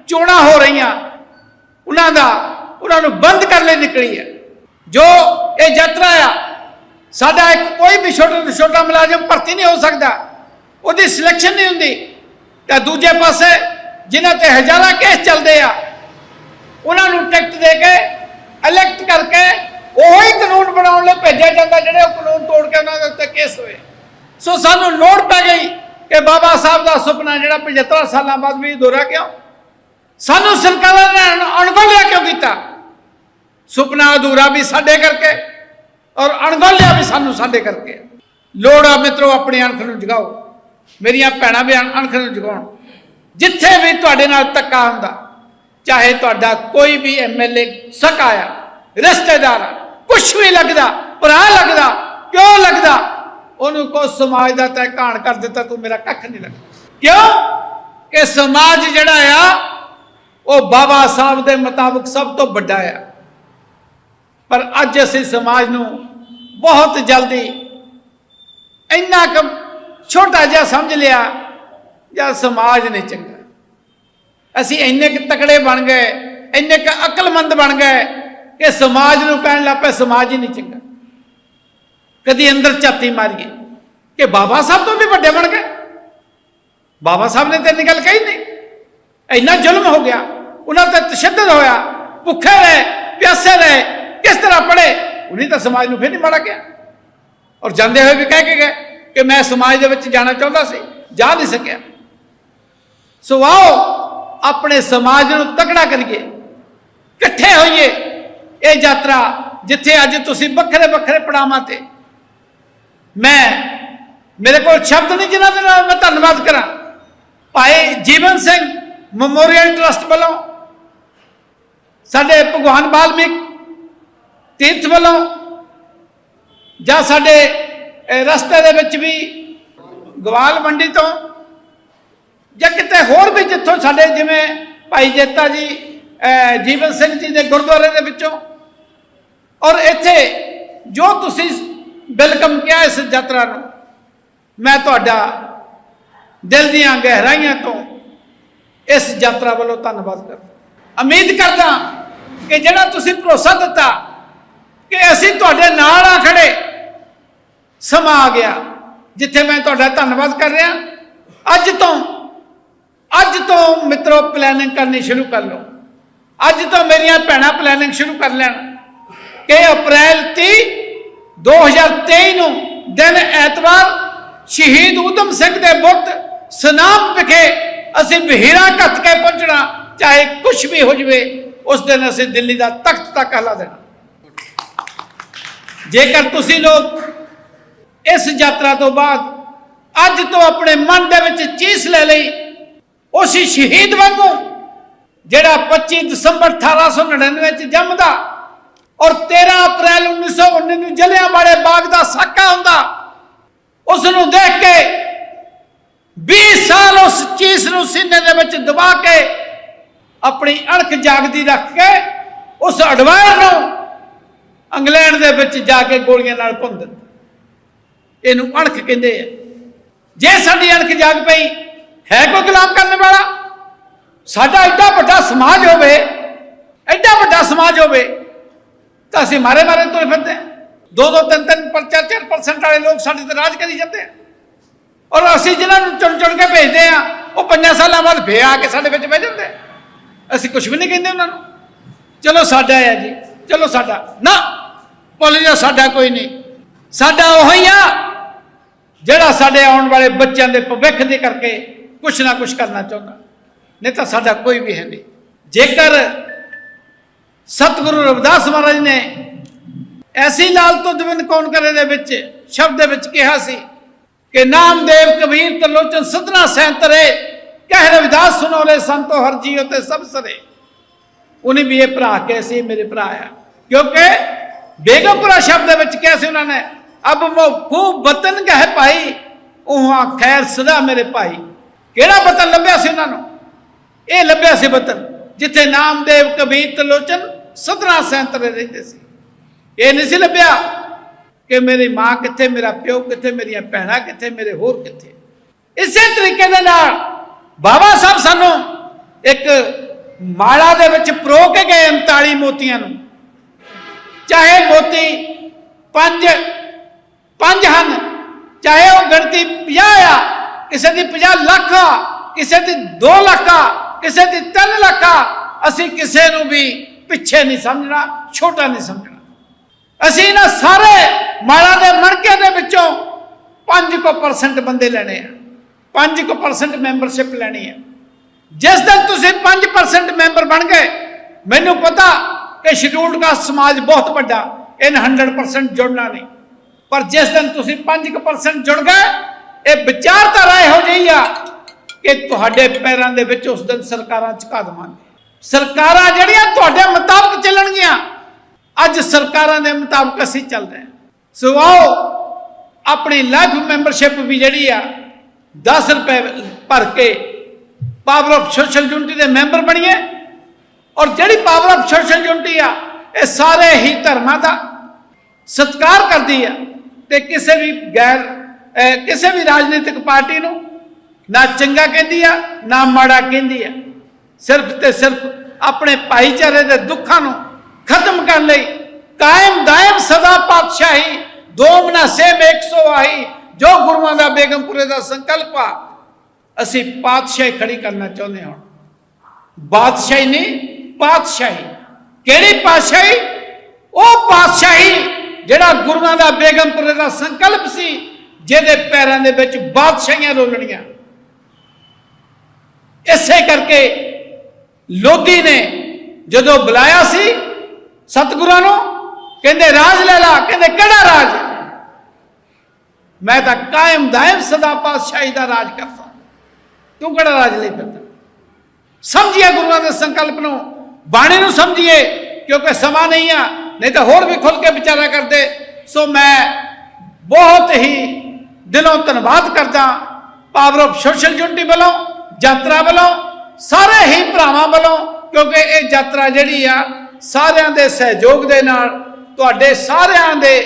ਚੋਣਾਂ ਹੋ ਰਹੀਆਂ, ਉਹਨਾਂ ਦਾ, ਉਹਨਾਂ ਨੂੰ ਬੰਦ ਕਰਨ ਲਈ ਨਿਕਲੀ ਹੈ ਜੋ ਇਹ ਯਾਤਰਾ ਆ, ਸਾਡਾ ਇੱਕ ਕੋਈ ਵੀ ਛੋਟਾ ਤੋਂ ਛੋਟਾ ਮੁਲਾਜ਼ਮ ਭਰਤੀ ਨਹੀਂ ਹੋ ਸਕਦਾ। ਉਹਦੀ ਸਿਲੈਕਸ਼ਨ ਨਹੀਂ ਹੁੰਦੀ। ਤਾਂ ਦੂਜੇ ਪਾਸੇ ਜਿਨ੍ਹਾਂ ਤੇ ਹਜ਼ਾਰਾਂ ਕੇਸ ਚੱਲਦੇ ਆ, ਉਹਨਾਂ ਨੂੰ ਟਿਕਟ ਦੇ ਕੇ ਇਲੈਕਟ ਕਰਕੇ ਉਹੀ ਕਾਨੂੰਨ ਬਣਾਉਣ ਲਈ ਭੇਜਿਆ ਜਾਂਦਾ, ਜਿਹੜੇ ਉਹ ਕਾਨੂੰਨ ਤੋੜ ਕੇ ਉਹਨਾਂ ਦੇ ਉੱਤੇ ਕੇਸ ਹੋਏ। ਸੋ ਸਾਨੂੰ ਲੋੜ ਪੈ ਗਈ ਕਿ ਬਾਬਾ ਸਾਹਿਬ ਦਾ ਸੁਪਨਾ ਜਿਹੜਾ 75 ਸਾਲਾਂ ਬਾਅਦ ਵੀ ਦੋਹਰਾ ਕਿਉਂ? ਸਾਨੂੰ ਸਰਕਾਰਾਂ ਨੇ ਅਣ- ਅਣਗੌਲਿਆ ਕਿਉਂ ਕੀਤਾ? ਸੁਪਨਾ ਅਧੂਰਾ ਵੀ ਸਾਡੇ ਕਰਕੇ ਔਰ ਅਣਗੌਲਿਆ ਵੀ ਸਾਨੂੰ ਸਾਡੇ ਕਰਕੇ। ਲੋੜ ਆ ਮਿੱਤਰੋ, ਆਪਣੀ ਅਣਖ ਨੂੰ ਜਗਾਓ। ਮੇਰੀਆਂ ਭੈਣਾਂ ਵੀ ਅਣਖ ਨੂੰ ਜਗਾਉਣ। ਜਿੱਥੇ ਵੀ ਤੁਹਾਡੇ ਨਾਲ ਧੱਕਾ ਹੁੰਦਾ, ਚਾਹੇ ਤੁਹਾਡਾ ਕੋਈ ਵੀ ਐਮਐਲਏ ਸਕਾ ਆ, ਰਿਸ਼ਤੇਦਾਰ ਆ, ਕੁਛ ਵੀ ਲੱਗਦਾ, ਭਰਾ ਲੱਗਦਾ ਕਿਉਂ ਲੱਗਦਾ, ਉਹਨੂੰ ਕੋ ਸਮਾਜ ਦਾ ਤੈ ਘਾਣ ਕਰ ਦਿੱਤਾ, ਤੂੰ ਮੇਰਾ ਕੱਖ ਨਹੀਂ ਲੱਗਦਾ। ਕਿਉਂ? ਕਿ ਸਮਾਜ ਜਿਹੜਾ ਆ, ਉਹ ਬਾਬਾ ਸਾਹਿਬ ਦੇ ਮੁਤਾਬਕ ਸਭ ਤੋਂ ਵੱਡਾ ਆ। ਪਰ ਅੱਜ ਅਸੀਂ ਸਮਾਜ ਨੂੰ ਬਹੁਤ ਜਲਦੀ ਇੰਨਾ ਕੁ ਛੋਟਾ ਜਿਹਾ ਸਮਝ ਲਿਆ ਜਾਂ ਸਮਾਜ ਨਹੀਂ ਚੰਗਾ। ਅਸੀਂ ਇੰਨੇ ਕੁ ਤਕੜੇ ਬਣ ਗਏ, ਇੰਨੇ ਕੁ ਅਕਲਮੰਦ ਬਣ ਗਏ ਕਿ ਸਮਾਜ ਨੂੰ ਕਹਿਣ ਲੱਗ ਪਏ, ਸਮਾਜ ਹੀ ਨਹੀਂ ਚੰਗਾ। ਕਦੀ ਅੰਦਰ ਝਾਤੀ ਮਾਰੀਏ ਕਿ ਬਾਬਾ ਸਾਹਿਬ ਤੋਂ ਵੀ ਵੱਡੇ ਬਣ ਗਏ। ਬਾਬਾ ਸਾਹਿਬ ਨੇ ਤਾਂ ਇੰਨੀ ਗੱਲ ਕਹੀ ਨਹੀਂ। ਇੰਨਾ ਜ਼ੁਲਮ ਹੋ ਗਿਆ, ਉਹਨਾਂ ਤੇ ਤਸ਼ੱਦਦ ਹੋਇਆ, ਭੁੱਖੇ ਰਹੇ, ਪਿਆਸੇ ਰਹੇ, ਕਿਸ ਤਰ੍ਹਾਂ ਪੜੇ ਉਹਨੇ ਤਾਂ ਸਮਾਜ ਨੂੰ ਫਿਰ ਨਹੀਂ ਮਾੜਾ ਕਿਹਾ। ਔਰ ਜਾਂਦੇ ਹੋਏ ਵੀ ਕਹਿ ਕੇ ਗਏ ਕਿ ਮੈਂ ਸਮਾਜ ਦੇ ਵਿੱਚ ਜਾਣਾ ਚਾਹੁੰਦਾ ਸੀ, ਜਾ ਨਹੀਂ ਸਕਿਆ। ਸੋ ਆਓ ਆਪਣੇ ਸਮਾਜ ਨੂੰ ਤਕੜਾ ਕਰੀਏ। ਇਕੱਠੇ ਹੋਈਏ ਇਹ ਯਾਤਰਾ ਜਿੱਥੇ ਅੱਜ ਤੁਸੀਂ ਵੱਖਰੇ ਵੱਖਰੇ ਪੜਾਵਾਂ ਤੇ। ਮੈਂ, ਮੇਰੇ ਕੋਲ ਸ਼ਬਦ ਨਹੀਂ ਜਿਨ੍ਹਾਂ ਦੇ ਨਾਲ ਮੈਂ ਧੰਨਵਾਦ ਕਰਾਂ। ਭਾਈ ਜੀਵਨ ਸਿੰਘ ਮੈਮੋਰੀਅਲ ਟਰਸਟ ਵੱਲੋਂ, ਸਾਡੇ ਭਗਵਾਨ ਵਾਲਮੀਕ ਤੀਰਥ ਵੱਲੋਂ, ਜਾਂ ਸਾਡੇ ਰਸਤੇ ਦੇ ਵਿੱਚ ਵੀ ਗਵਾਲ ਮੰਡੀ ਤੋਂ ਜਾਂ ਕਿਤੇ ਹੋਰ ਵੀ ਜਿੱਥੋਂ ਸਾਡੇ ਜਿਵੇਂ ਭਾਈ ਜੇਤਾ ਜੀ ਜੀਵਨ ਸਿੰਘ ਜੀ ਦੇ ਗੁਰਦੁਆਰੇ ਦੇ ਵਿੱਚੋਂ। ਔਰ ਇੱਥੇ ਜੋ ਤੁਸੀਂ ਵੈਲਕਮ ਕਿਹਾ ਇਸ ਯਾਤਰਾ ਨੂੰ, ਮੈਂ ਤੁਹਾਡਾ ਦਿਲ ਦੀਆਂ ਗਹਿਰਾਈਆਂ ਤੋਂ ਇਸ ਯਾਤਰਾ ਵੱਲੋਂ ਧੰਨਵਾਦ ਕਰਦਾ ਉਮੀਦ ਕਰਦਾ ਕਿ ਜਿਹੜਾ ਤੁਸੀਂ ਭਰੋਸਾ ਦਿੱਤਾ ਕਿ ਅਸੀਂ ਤੁਹਾਡੇ ਨਾਲ ਆ ਖੜੇ, ਸਮਾਂ ਆ ਗਿਆ, ਜਿੱਥੇ ਮੈਂ ਤੁਹਾਡਾ ਧੰਨਵਾਦ ਕਰ ਰਿਹਾ। ਅੱਜ ਤੋਂ ਅੱਜ ਤੋਂ ਮਿੱਤਰੋ ਪਲੈਨਿੰਗ ਕਰਨੀ ਸ਼ੁਰੂ ਕਰ ਲਓ। ਅੱਜ ਤੋਂ ਮੇਰੀਆਂ ਭੈਣਾਂ ਪਲੈਨਿੰਗ ਸ਼ੁਰੂ ਕਰ ਲੈਣ। ਕਿ ਅਪ੍ਰੈਲ 30 2023 ਨੂੰ ਦਿਨ ਐਤਵਾਰ ਸ਼ਹੀਦ ਊਧਮ ਸਿੰਘ ਦੇ ਬੁੱਤ ਸਨਾਮ ਵਿਖੇ ਅਸੀਂ ਬਹੀਰਾ ਘੱਤ ਕੇ ਪਹੁੰਚਣਾ, ਚਾਹੇ ਕੁਝ ਵੀ ਹੋ ਜਵੇ, ਉਸ ਦਿਨ ਅਸੀਂ ਦਿੱਲੀ ਦਾ ਤਖਤ ਤੱਕ ਹਲਾ ਦੇਣਾ। ਜੇਕਰ ਤੁਸੀਂ ਲੋਕ ਇਸ ਯਾਤਰਾ ਤੋਂ ਬਾਅਦ ਅੱਜ ਤੋਂ ਆਪਣੇ ਮਨ ਦੇ ਵਿੱਚ ਚੀਸ ਲੈ ਲਈ ਉਸ ਸ਼ਹੀਦ ਵਾਂਗੂ, ਜਿਹੜਾ 25 ਦਸੰਬਰ 1899 ਚ ਜੰਮਦਾ ਔਰ 13 ਅਪ੍ਰੈਲ 1919 ਨੂੰ ਜਲਿਆਂਵਾਲੇ ਬਾਗ ਦਾ ਸਾਕਾ ਹੁੰਦਾ ਉਸ ਨੂੰ ਦੇਖ ਕੇ 20 ਸਾਲ ਉਸ ਚੀਜ਼ ਨੂੰ ਸੀਨੇ ਦੇ ਵਿੱਚ ਦਬਾ ਕੇ ਆਪਣੀ ਅਣਖ ਜਾਗਦੀ ਰੱਖ ਕੇ ਉਸ ਅਡਵਾਇਰ ਨੂੰ ਇੰਗਲੈਂਡ ਦੇ ਵਿੱਚ ਜਾ ਕੇ ਗੋਲੀਆਂ ਨਾਲ ਭੁੰਨ ਦਿੱਤਾ ਇਹਨੂੰ ਅਣਖ ਕਹਿੰਦੇ ਆ। ਜੇ ਸਾਡੀ ਅਣਖ ਜਾਗ ਪਈ ਹੈ ਕੋਈ ਗੁਲਾਮ ਕਰਨ ਵਾਲਾ? ਸਾਡਾ ਐਡਾ ਵੱਡਾ ਸਮਾਜ ਹੋਵੇ, ਐਡਾ ਵੱਡਾ ਸਮਾਜ ਹੋਵੇ, ਤਾਂ ਅਸੀਂ ਮਾਰੇ ਮਾਰੇ ਤੁਰੇ ਫਿਰਦੇ ਹਾਂ। ਦੋ ਦੋ ਤਿੰਨ ਤਿੰਨ ਪਰ ਚਾਰ ਚਾਰ ਪਰਸੈਂਟ ਵਾਲੇ ਲੋਕ ਸਾਡੇ ਤੇ ਰਾਜ ਕਰੀ ਜਾਂਦੇ ਆ। ਔਰ ਅਸੀਂ ਜਿਨ੍ਹਾਂ ਨੂੰ ਚੁਣ ਚੁਣ ਕੇ ਭੇਜਦੇ ਆ ਉਹ ਪੰਜਾਂ ਸਾਲਾਂ ਬਾਅਦ ਫੇਰ ਆ ਕੇ ਸਾਡੇ ਵਿੱਚ ਬਹਿ ਜਾਂਦੇ ਅਸੀਂ ਕੁਝ ਵੀ ਨਹੀਂ ਕਹਿੰਦੇ ਉਹਨਾਂ ਨੂੰ। ਚਲੋ ਸਾਡਾ ਹੈ ਜੀ, ਚਲੋ ਸਾਡਾ। ਨਾ ਪੋਲੀਆ ਸਾਡਾ ਕੋਈ ਨਹੀਂ। ਸਾਡਾ ਉਹੀ ਆ, ਜਿਹੜਾ ਸਾਡੇ ਆਉਣ ਵਾਲੇ ਬੱਚਿਆਂ ਦੇ ਭਵਿੱਖ ਦੇ ਕਰਕੇ ਕੁਛ ਨਾ ਕੁਛ ਕਰਨਾ ਚਾਹੁੰਦਾ। ਨਹੀਂ ਤਾਂ ਸਾਡਾ ਕੋਈ ਵੀ ਹੈ ਨਹੀਂ। ਜੇਕਰ ਸਤਿਗੁਰੂ ਰਵਿਦਾਸ ਮਹਾਰਾਜ ਨੇ ਐਸੀ ਲਾਲ ਤੋਂ ਦਵਿੰਦ ਕੌਣ ਕਰੇ ਦੇ ਵਿੱਚ, ਸ਼ਬਦ ਦੇ ਵਿੱਚ ਕਿਹਾ ਸੀ ਕਿ ਨਾਮਦੇਵ ਕਬੀਰ ਤਲੋਚਨ ਸਦਨਾ ਸੈਂਤਰੇ ਕਹਿ ਰਵਿਦਾਸ ਸੁਨੋਲੇ ਸੰਤੋ ਹਰ ਜੀਉ ਤੇ ਸਭ ਸਰੇ। ਉਹਨੇ ਵੀ ਇਹ ਭਰਾ ਕੇ ਸੀ ਮੇਰੇ ਭਰਾ ਆ। ਕਿਉਂਕਿ ਬੇਗਮਪੁਰਾ ਸ਼ਬਦ ਦੇ ਵਿੱਚ ਕਿਹਾ ਸੀ ਉਹਨਾਂ ਨੇ, ਅਬ ਮੋ ਖੂਬ ਵਤਨ ਗਹਿ ਭਾਈ ਉਹ ਖੈਰ ਸਦਾ ਮੇਰੇ ਭਾਈ। ਕਿਹੜਾ ਵਤਨ ਲੱਭਿਆ ਸੀ ਉਹਨਾਂ ਨੂੰ? ਇਹ ਲੱਭਿਆ ਸੀ ਵਤਨ ਜਿੱਥੇ ਨਾਮਦੇਵ, ਕਬੀਰ, ਤਲੋਚਨ ਸਦਨਾ ਸੈਂਤਰੇ ਰਹਿੰਦੇ ਸੀ। ਇਹ ਨਹੀਂ ਸੀ ਲੱਭਿਆ ਕਿ ਮੇਰੀ ਮਾਂ ਕਿੱਥੇ, ਮੇਰਾ ਪਿਓ ਕਿੱਥੇ, ਮੇਰੀਆਂ ਭੈਣਾਂ ਕਿੱਥੇ, ਮੇਰੇ ਹੋਰ ਕਿੱਥੇ। ਇਸੇ ਤਰੀਕੇ ਦੇ ਨਾਲ ਬਾਬਾ ਸਾਹਿਬ ਸਾਨੂੰ ਇੱਕ ਮਾਲਾ ਦੇ ਵਿੱਚ ਪਰੋ ਕੇ ਗਏ 39 ਮੋਤੀਆਂ ਨੂੰ। ਚਾਹੇ ਮੋਤੀ ਪੰਜ ਪੰਜ ਹਨ, ਚਾਹੇ ਉਹ ਗਿਣਤੀ 50 ਆ ਕਿਸੇ ਦੀ 50 ਲੱਖ ਆ, ਕਿਸੇ ਦੀ 2 ਲੱਖ ਆ, ਕਿਸੇ ਦੀ 3 ਲੱਖ ਆ, ਅਸੀਂ ਕਿਸੇ ਨੂੰ ਵੀ ਪਿੱਛੇ ਨਹੀਂ ਸਮਝਣਾ, ਛੋਟਾ ਨਹੀਂ ਸਮਝਣਾ। ਅਸੀਂ ਇਹਨਾਂ ਸਾਰੇ ਮਾਲਾ ਦੇ ਮਣਕੇ ਦੇ ਵਿੱਚੋਂ 5% ਬੰਦੇ ਲੈਣੇ ਆ। 5% ਮੈਂਬਰਸ਼ਿਪ ਲੈਣੀ ਹੈ ਜਿਸ ਦਿਨ ਤੁਸੀਂ 5% ਮੈਂਬਰ ਬਣ ਗਏ, ਮੈਨੂੰ ਪਤਾ ਕਿ ਸ਼ਡਿਊਲਡ ਕਾਸਟ ਸਮਾਜ ਬਹੁਤ ਵੱਡਾ, ਇਹਨ 100% ਜੁੜਨਾ ਨਹੀਂ। ਪਰ ਜਿਸ ਦਿਨ ਤੁਸੀਂ 5% ਜੁੜ ਗਏ ਇਹ ਵਿਚਾਰਧਾਰਾ ਇਹੋ ਜਿਹੀ ਆ ਕਿ ਤੁਹਾਡੇ ਪੈਰਾਂ ਦੇ ਵਿੱਚ ਉਸ ਦਿਨ ਸਰਕਾਰਾਂ ਝੁਕਾ ਦੇਵਾਂਗੇ। ਸਰਕਾਰਾਂ ਜਿਹੜੀਆਂ ਤੁਹਾਡੇ ਮੁਤਾਬਕ ਚੱਲਣਗੀਆਂ, ਅੱਜ ਸਰਕਾਰਾਂ ਦੇ ਮੁਤਾਬਕ ਅਸੀਂ ਚੱਲ ਰਹੇ ਹਾਂ। ਸੋ ਆਓ, ਆਪਣੀ ਲਾਈਫ ਮੈਂਬਰਸ਼ਿਪ ਵੀ ਜਿਹੜੀ ਆ 10 ਰੁਪਏ ਭਰ ਕੇ ਪਾਵਰ ਆਫ ਸੋਸ਼ਲ ਯੂਨਿਟੀ ਦੇ ਮੈਂਬਰ ਬਣੀਏ। ਔਰ ਜਿਹੜੀ ਪਾਵਰ ਆਫ ਸੋਸ਼ਲ ਯੂਨਿਟੀ ਆ, ਇਹ ਸਾਰੇ ਹੀ ਧਰਮਾਂ ਦਾ ਸਤਿਕਾਰ ਕਰਦੀ ਆ ਤੇ ਕਿਸੇ ਵੀ ਗੈਰ ਕਿਸੇ ਵੀ ਰਾਜਨੀਤਿਕ ਪਾਰਟੀ ਨੂੰ ਨਾ ਚੰਗਾ ਕਹਿੰਦੀ ਆ, ਨਾ ਮਾੜਾ ਕਹਿੰਦੀ ਆ। ਸਿਰਫ ਤੇ ਸਿਰਫ ਆਪਣੇ ਭਾਈਚਾਰੇ ਦੇ ਦੁੱਖਾਂ ਨੂੰ ਖਤਮ ਕਰਨ ਲਈ ਕਾਇਮ ਦਾਇਮ ਸਦਾ ਪਾਤਸ਼ਾਹੀ, ਦੋ ਮਨਾਸੇ ਮੇਕ ਸੋ ਆਈ ਜੋ ਗੁਰੂਆਂ ਦਾ ਬੇਗਮਪੁਰੇ ਦਾ ਸੰਕਲਪ ਆ, ਅਸੀਂ ਪਾਤਸ਼ਾਹੀ ਖੜੀ ਕਰਨਾ ਚਾਹੁੰਦੇ ਹਾਂ ਬਾਦਸ਼ਾਹੀ ਨਹੀਂ, ਪਾਤਸ਼ਾਹੀ। ਕਿਹੜੀ ਪਾਤਸ਼ਾਹੀ? ਉਹ ਪਾਤਸ਼ਾਹੀ ਜਿਹੜਾ ਗੁਰੂਆਂ ਦਾ ਬੇਗਮਪੁਰੇ ਦਾ ਸੰਕਲਪ ਸੀ ਜਿਹਦੇ ਪੈਰਾਂ ਦੇ ਵਿੱਚ ਬਾਦਸ਼ਾਹੀਆਂ ਰੋਲਣੀਆਂ। ਇਸੇ ਕਰਕੇ ਲੋਧੀ ਨੇ ਜਦੋਂ ਬੁਲਾਇਆ ਸੀ ਸਤਿਗੁਰਾਂ ਨੂੰ, ਕਹਿੰਦੇ, ਰਾਜ ਲੈ ਲਾ। ਕਹਿੰਦੇ, ਕਿਹੜਾ ਰਾਜ? ਮੈਂ ਤਾਂ ਕਾਇਮ ਦਾਇਮ ਸਦਾ ਪਾਤਸ਼ਾਹੀ ਦਾ ਰਾਜ ਕਰਦਾ। ਤੂੰ ਕਿਹੜਾ ਰਾਜ ਲਈ ਫਿਰਦਾ? ਸਮਝੀਏ ਗੁਰੂਆਂ ਦੇ ਸੰਕਲਪ ਨੂੰ, ਬਾਣੀ ਨੂੰ ਸਮਝੀਏ, ਕਿਉਂਕਿ ਸਮਾਂ ਨਹੀਂ ਆ, ਨਹੀਂ ਤਾਂ ਹੋਰ ਵੀ ਖੁੱਲ ਕੇ ਵਿਚਾਰਾ ਕਰਦੇ। ਸੋ ਮੈਂ ਬਹੁਤ ਹੀ ਦਿਲੋਂ ਧੰਨਵਾਦ ਕਰਦਾ ਪਾਵਰ ਆਫ ਸੋਸ਼ਲ ਯੂਨਿਟੀ ਵੱਲੋਂ, ਯਾਤਰਾ ਵੱਲੋਂ, ਸਾਰੇ ਹੀ ਭਰਾਵਾਂ ਵੱਲੋਂ, ਕਿਉਂਕਿ ਇਹ ਯਾਤਰਾ ਜਿਹੜੀ ਆ, ਸਾਰਿਆਂ ਦੇ ਸਹਿਯੋਗ ਦੇ ਨਾਲ, ਤੁਹਾਡੇ ਸਾਰਿਆਂ ਦੇ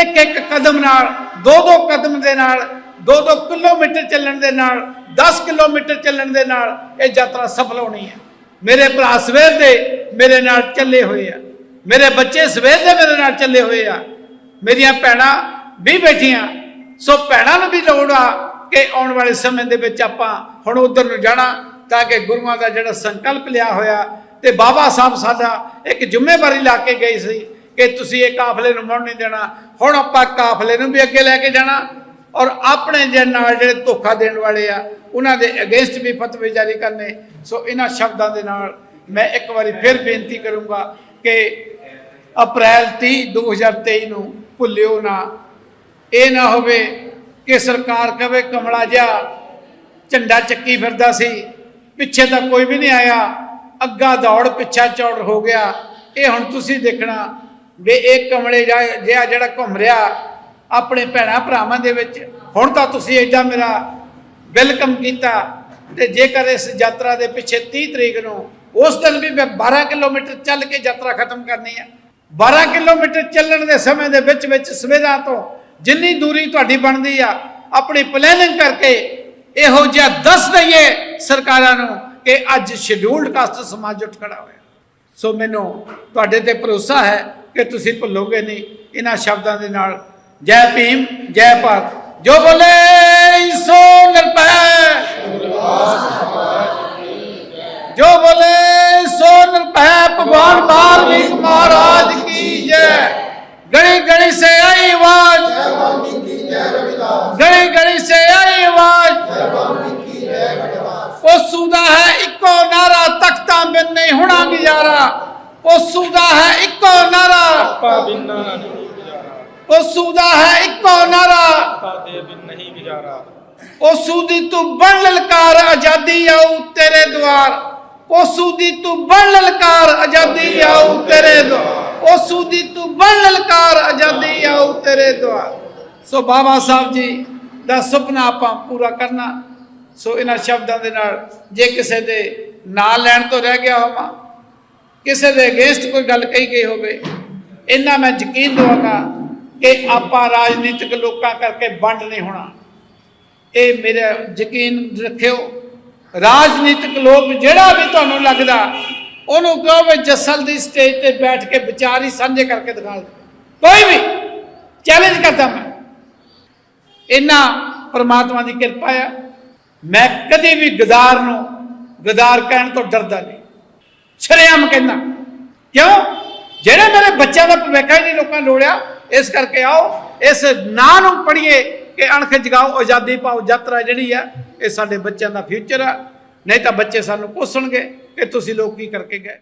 ਇੱਕ ਇੱਕ ਕਦਮ ਨਾਲ ਦੋ ਦੋ ਕਦਮ ਦੇ ਨਾਲ ਦੋ ਦੋ ਕਿਲੋਮੀਟਰ ਚੱਲਣ ਦੇ ਨਾਲ 10 ਕਿਲੋਮੀਟਰ ਚੱਲਣ ਦੇ ਨਾਲ ਇਹ ਯਾਤਰਾ ਸਫਲ ਹੋਣੀ ਹੈ। ਮੇਰੇ ਭਰਾ ਸਵੇਰ ਦੇ ਮੇਰੇ ਨਾਲ ਚੱਲੇ ਹੋਏ ਆ। ਮੇਰੇ ਬੱਚੇ ਸਵੇਰ ਦੇ ਮੇਰੇ ਨਾਲ ਚੱਲੇ ਹੋਏ ਆ। ਮੇਰੀਆਂ ਭੈਣਾਂ ਵੀ ਬੈਠੀਆਂ। ਸੋ ਭੈਣਾਂ ਨੂੰ ਵੀ ਲੋੜ ਆ ਕਿ ਆਉਣ ਵਾਲੇ ਸਮੇਂ ਦੇ ਵਿੱਚ ਆਪਾਂ ਹੁਣ ਉਧਰ ਨੂੰ ਜਾਣਾ ਤਾਂ ਕਿ ਗੁਰੂਆਂ ਦਾ ਜਿਹੜਾ ਸੰਕਲਪ ਲਿਆ ਹੋਇਆ ਤੇ ਬਾਬਾ ਸਾਹਿਬ ਸਾਡਾ ਇੱਕ ਜ਼ਿੰਮੇਵਾਰੀ ਲਾ ਕੇ ਗਏ ਸੀ ਕਿ ਤੁਸੀਂ ਇਹ ਕਾਫਲੇ ਨੂੰ ਮੁੜ ਨਹੀਂ ਦੇਣਾ। ਹੁਣ ਆਪਾਂ ਕਾਫਲੇ ਨੂੰ ਵੀ ਅੱਗੇ ਲੈ ਕੇ ਜਾਣਾ ਔਰ ਆਪਣੇ ਜੇ ਨਾਲ ਜਿਹੜੇ ਧੋਖਾ ਦੇਣ ਵਾਲੇ ਆ, ਉਹਨਾਂ ਦੇ ਅਗੇਂਸਟ ਵੀ ਫਤਵੇ ਜਾਰੀ ਕਰਨੇ। ਸੋ ਇਹਨਾਂ ਸ਼ਬਦਾਂ ਦੇ ਨਾਲ ਮੈਂ ਇੱਕ ਵਾਰੀ ਫਿਰ ਬੇਨਤੀ ਕਰੂੰਗਾ ਕਿ ਅਪ੍ਰੈਲ 30 2023 ਨੂੰ ਭੁੱਲਿਓ ਨਾ। ਇਹ ਨਾ ਹੋਵੇ ਕਿ ਸਰਕਾਰ ਕਵੇ ਕਮਲਾ ਜਿਹਾ ਝੰਡਾ ਚੱਕੀ ਫਿਰਦਾ ਸੀ, ਪਿੱਛੇ ਤਾਂ ਕੋਈ ਵੀ ਨਹੀਂ ਆਇਆ, ਅੱਗਾ ਦੌੜ, ਪਿੱਛਾ ਚੌੜ ਹੋ ਗਿਆ। ਇਹ ਹੁਣ ਤੁਸੀਂ ਦੇਖਣਾ ਵੀ ਇਹ ਕਮਲੇ ਜਿਹਾ ਜਿਹਾ ਜਿਹੜਾ ਘੁੰਮ ਰਿਹਾ ਆਪਣੇ ਭੈਣਾ ਭਰਾਵਾਂ ਦੇ ਵਿੱਚ, ਹੁਣ ਤਾਂ ਤੁਸੀਂ ਐਡਾ ਮੇਰਾ ਵੈਲਕਮ ਕੀਤਾ ਤੇ ਜੇਕਰ ਇਸ ਯਾਤਰਾ ਦੇ ਪਿੱਛੇ 30 ਤਰੀਕ ਨੂੰ ਉਸ ਦਿਨ ਵੀ ਮੈਂ 12 ਕਿਲੋਮੀਟਰ ਚੱਲ ਕੇ ਯਾਤਰਾ ਖਤਮ ਕਰਨੀ ਹੈ। 12 ਕਿਲੋਮੀਟਰ ਚੱਲਣ ਦੇ ਸਮੇਂ ਦੇ ਵਿੱਚ ਵਿੱਚ ਸਵੇਰਾਂ ਤੋਂ ਜਿੰਨੀ ਦੂਰੀ ਤੁਹਾਡੀ ਬਣਦੀ ਆ, ਆਪਣੀ ਪਲੈਨਿੰਗ ਕਰਕੇ ਇਹੋ ਜਿਹਾ ਦੱਸ ਦਈਏ ਸਰਕਾਰਾਂ ਨੂੰ ਕਿ ਅੱਜ ਸ਼ਡਿਊਲਡ ਕਾਸਟ ਸਮਾਜ ਉੱਠ ਖੜਾ ਹੋਇਆ। ਸੋ ਮੈਨੂੰ ਤੁਹਾਡੇ ਤੇ ਭਰੋਸਾ ਹੈ ਕਿ ਤੁਸੀਂ ਭੁੱਲੋਗੇ ਨਹੀਂ ਇਹਨਾਂ ਸ਼ਬਦਾਂ ਦੇ ਨਾਲ। ਜੈ ਭੀਮ, ਜੈ ਭਾਰਤ। ਜੋ ਬੋਲੇ, ਸੋ ਨਿਰਭੈ। ਜੋ ਬੋਲੇ ਨਹੀਂ ਹੋਣਾ ਗੁਜ਼ਾਰਾ ਪੋਸੂ ਦਾ ਹੈ ਇੱਕੋ ਨਾਰਾ। ਪਾ ਬਿਨਾ ਨਹੀਂ ਗੁਜ਼ਾਰਾ। ਪੋਸੂ ਦਾ ਹੈ ਇੱਕੋ ਨਾਰਾ। ਪਾਦੇ ਬਿਨ ਨਹੀਂ ਗੁਜ਼ਾਰਾ। ਪੋਸੂ ਦੀ ਤੂੰ ਬਣ ਲਲਕਾਰ ਆਜ਼ਾਦੀ ਆਊ ਤੇਰੇ ਦੁਆਰ ਪੋਸੂ ਦੀ ਤੂੰ ਬਣ ਲਲਕਾਰ ਆਜ਼ਾਦੀ ਆਊ ਤੇਰੇ ਦੁਆਰ ਪੋਸੂ ਦੀ ਤੂੰ ਬਣ ਲਲਕਾਰ ਆਜ਼ਾਦੀ ਆਊ ਤੇਰੇ ਦੁਆਰ ਸੋ ਬਾਬਾ ਸਾਹਿਬ ਜੀ ਦਾ ਸੁਪਨਾ ਆਪਾਂ ਪੂਰਾ ਕਰਨਾ। ਸੋ ਇਹਨਾਂ ਸ਼ਬਦਾਂ ਦੇ ਨਾਲ ਜੇ ਕਿਸੇ ਦੇ ਨਾਂ ਲੈਣ ਤੋਂ ਰਹਿ ਗਿਆ ਹੋਵਾਂ। ਕਿਸੇ ਦੇ ਅਗੇਂਸਟ ਕੋਈ ਗੱਲ ਕਹੀ ਗਈ ਹੋਵੇ ਇਹਨਾਂ ਮੈਂ ਯਕੀਨ ਦਵਾਂਗਾ ਕਿ ਆਪਾਂ ਰਾਜਨੀਤਿਕ ਲੋਕਾਂ ਕਰਕੇ ਵੰਡ ਨਹੀਂ ਹੋਣਾ। ਇਹ ਮੇਰਾ ਯਕੀਨ ਰੱਖਿਓ, ਰਾਜਨੀਤਿਕ ਲੋਕ ਜਿਹੜਾ ਵੀ ਤੁਹਾਨੂੰ ਲੱਗਦਾ, ਉਹਨੂੰ ਕਹੋ ਵੀ ਜਸਲ ਦੀ ਸਟੇਜ ਤੇ ਬੈਠ ਕੇ ਵਿਚਾਰ ਹੀ ਸਾਂਝੇ ਕਰਕੇ ਦਿਖਾ ਕੋਈ ਵੀ ਚੈਲੰਜ ਕਰਦਾ ਮੈਂ। ਇਹਨਾਂ ਪਰਮਾਤਮਾ ਦੀ ਕਿਰਪਾ ਆ। ਮੈਂ ਕਦੇ ਵੀ ਗਦਾਰ ਨੂੰ ਗਦਾਰ ਕਹਿਣ ਤੋਂ ਡਰਦਾ ਨਹੀਂ। ਸ਼ਰੇਆਮ ਕਹਿੰਦਾ, ਕਿਉਂ? ਜਿਹੜਾ ਮੇਰੇ ਬੱਚਿਆਂ ਦਾ ਭਵਿੱਖ ਹੀ ਨਹੀਂ ਲੋਕਾਂ ਲੋੜਿਆ ਇਸ ਕਰਕੇ ਆਓ, ਇਸ ਨਾਂ ਨੂੰ ਪੜ੍ਹੀਏ ਕਿ ਅਣਖ ਜਗਾਓ, ਆਜ਼ਾਦੀ ਪਾਓ, ਯਾਤਰਾ ਜਿਹੜੀ ਆ, ਇਹ ਸਾਡੇ ਬੱਚਿਆਂ ਦਾ ਫਿਊਚਰ ਆ। ਨਹੀਂ ਤਾਂ ਬੱਚੇ ਸਾਨੂੰ ਪੁੱਛਣਗੇ ਕਿ ਤੁਸੀਂ ਲੋਕ ਕੀ ਕਰਕੇ ਗਏ?